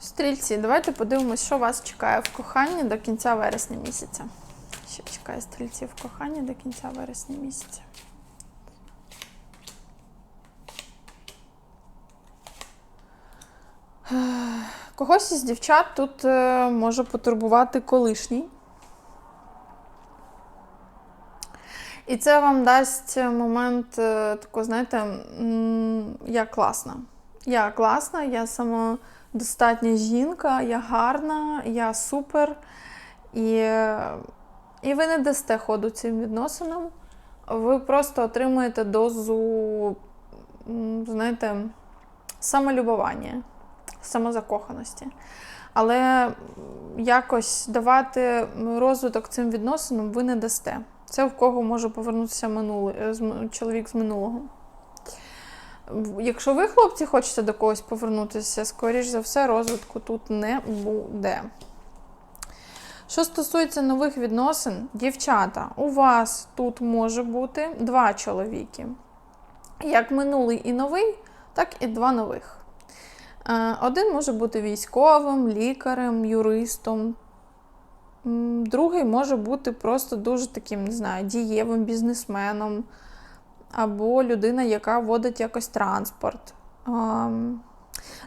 Стрільці, давайте подивимось, що вас чекає в коханні до кінця вересня місяця. Що чекає стрільців в коханні до кінця вересня місяця? Когось із дівчат тут е, може потурбувати колишній. І це вам дасть момент е, такого, знаєте, я класна. Я класна, я самодостатня жінка, я гарна, я супер. І, і ви не дасте ходу цим відносинам. Ви просто отримуєте дозу, знаєте, самолюбування, самозакоханості. Але якось давати розвиток цим відносинам ви не дасте. Це в кого може повернутися минулий, чоловік з минулого. Якщо ви, хлопці, хочете до когось повернутися, скоріш за все, розвитку тут не буде. Що стосується нових відносин, дівчата, у вас тут може бути два чоловіки. Як минулий і новий, так і два нових. Е, Один може бути військовим, лікарем, юристом. Другий може бути просто дуже таким, не знаю, дієвим бізнесменом або людина, яка водить якось транспорт.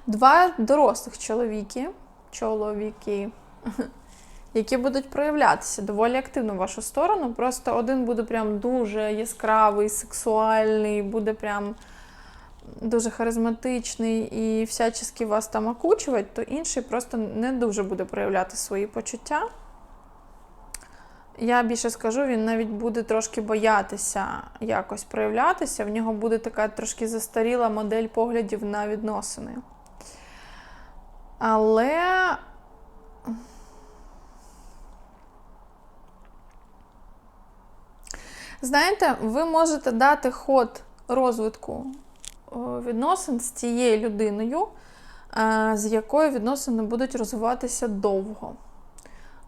Два дорослих чоловіки, чоловіки, які будуть проявлятися доволі активно в вашу сторону. Просто один буде прям дуже яскравий, сексуальний, буде прям дуже харизматичний і всячески вас там окучувати, то інший просто не дуже буде проявляти свої почуття. Я більше скажу, він навіть буде трошки боятися якось проявлятися. В нього буде така трошки застаріла модель поглядів на відносини. Але. Знаєте, ви можете дати ход розвитку відносин з цією людиною, е, з якою відносини будуть розвиватися довго,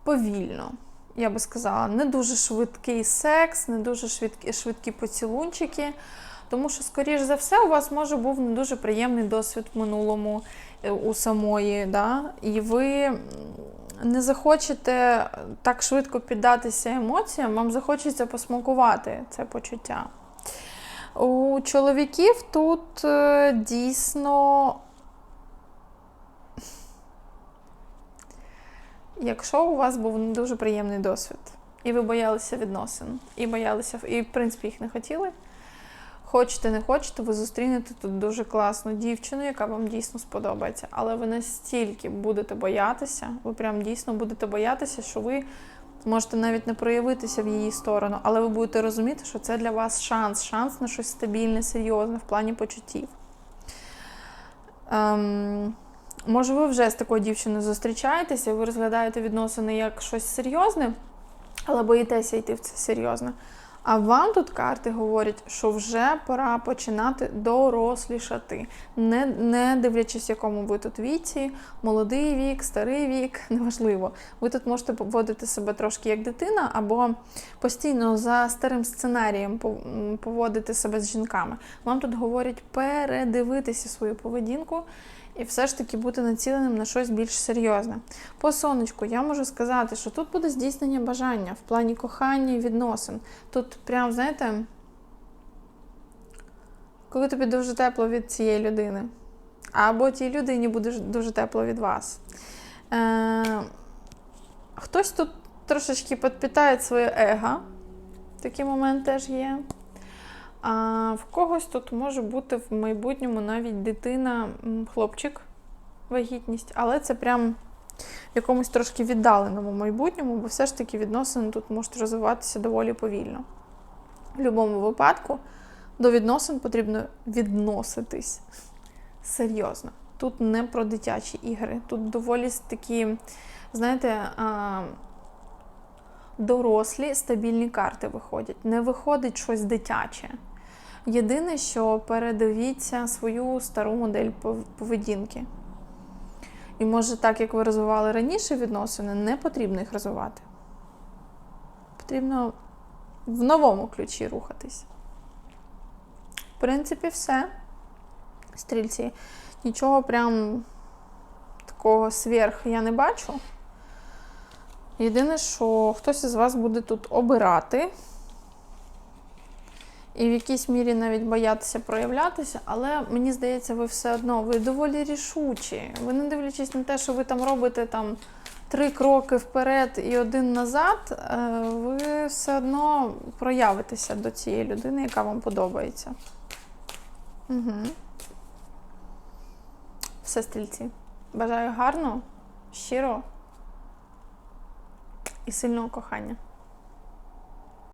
повільно. Я би сказала, не дуже швидкий секс, не дуже швидкі, швидкі поцілунчики. Тому що, скоріш за все, у вас може був не дуже приємний досвід в минулому е, у самої, да? і ви не захочете так швидко піддатися емоціям, вам захочеться посмакувати це почуття. У чоловіків тут е, дійсно. Якщо у вас був не дуже приємний досвід, і ви боялися відносин, і боялися, і в принципі їх не хотіли. Хочете, не хочете, ви зустрінете тут дуже класну дівчину, яка вам дійсно сподобається. Але ви настільки будете боятися, ви прям дійсно будете боятися, що ви можете навіть не проявитися в її сторону, але ви будете розуміти, що це для вас шанс, шанс на щось стабільне, серйозне в плані почуттів. Ем, може, ви вже з такою дівчиною зустрічаєтеся, ви розглядаєте відносини як щось серйозне, але боїтеся йти в це серйозне. А вам тут карти говорять, що вже пора починати дорослішати, не, не дивлячись, якому ви тут віці, молодий вік, старий вік, неважливо. Ви тут можете поводити себе трошки як дитина, або постійно за старим сценарієм поводити себе з жінками. Вам тут говорять передивитися свою поведінку і все ж таки бути націленим на щось більш серйозне. По сонечку я можу сказати, що тут буде здійснення бажання в плані кохання і відносин. Тут прям, знаєте, коли тобі дуже тепло від цієї людини, або тій людині буде дуже тепло від вас. Е, хтось тут трошечки підпитає своє его. Такий момент теж є. А в когось тут може бути в майбутньому навіть дитина, хлопчик, вагітність, але це прям в якомусь трошки віддаленому майбутньому, бо все ж таки відносини тут можуть розвиватися доволі повільно. В будь-якому випадку до відносин потрібно відноситись серйозно. Тут не про дитячі ігри, тут доволі такі, знаєте, дорослі стабільні карти виходять. Не виходить щось дитяче. Єдине, що передивіться свою стару модель поведінки. І може, так як ви розвивали раніше відносини, не потрібно їх розвивати. Потрібно в новому ключі рухатись. В принципі, все. Стрільці. Нічого прям такого сверх я не бачу. Єдине, що хтось із вас буде тут обирати. І в якійсь мірі навіть боятися проявлятися, але мені здається, ви все одно ви доволі рішучі. Ви не дивлячись на те, що ви там робите там три кроки вперед і один назад, е, ви все одно проявитеся до цієї людини, яка вам подобається. Угу. Все, стрільці. Бажаю гарного, щиро і сильного кохання.